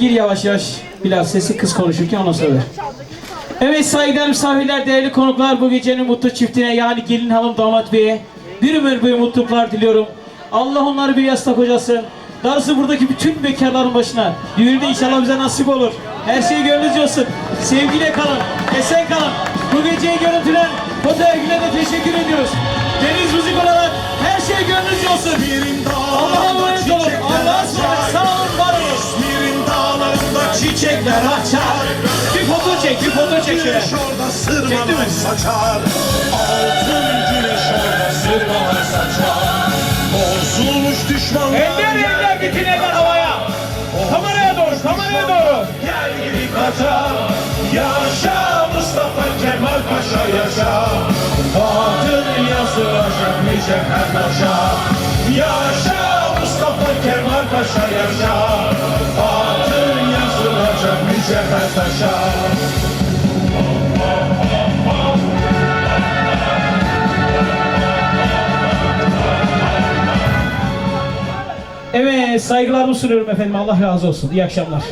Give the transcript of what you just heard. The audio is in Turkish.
Gir yavaş yavaş. Biraz sesi kız konuşurken ona söyle. Evet saygıdeğer misafirler, değerli konuklar bu gecenin mutlu çiftine yani gelin hanım damat beye bir ömür boyu mutluluklar diliyorum. Allah onları bir yastık kocasın. Darısı buradaki bütün bekarların başına. Düğünde inşallah bize nasip olur. Her şey gönlünüzce olsun. Sevgiyle kalın, esen kalın. Bu geceyi görüntülen Fotoğraf Gülen'e teşekkür ediyoruz. Deniz müzik olarak her şey gönlünüzce olsun. Çiçekler açar. Bir foto çek, bir foto çek şöyle. Güneş orada sırmalar saçar Altın güneş orada sırmalar saçar Bozulmuş düşmanlar Eller eller bütün eller havaya. Kameraya doğru, kameraya doğru. Yer gibi kaçar Yaşa Mustafa Kemal Paşa yaşa Adın yazılacak nice her taşa Yaşa Mustafa Kemal Paşa yaşa her taşa Evet, saygılarımı sunuyorum efendim. Allah razı olsun. İyi akşamlar.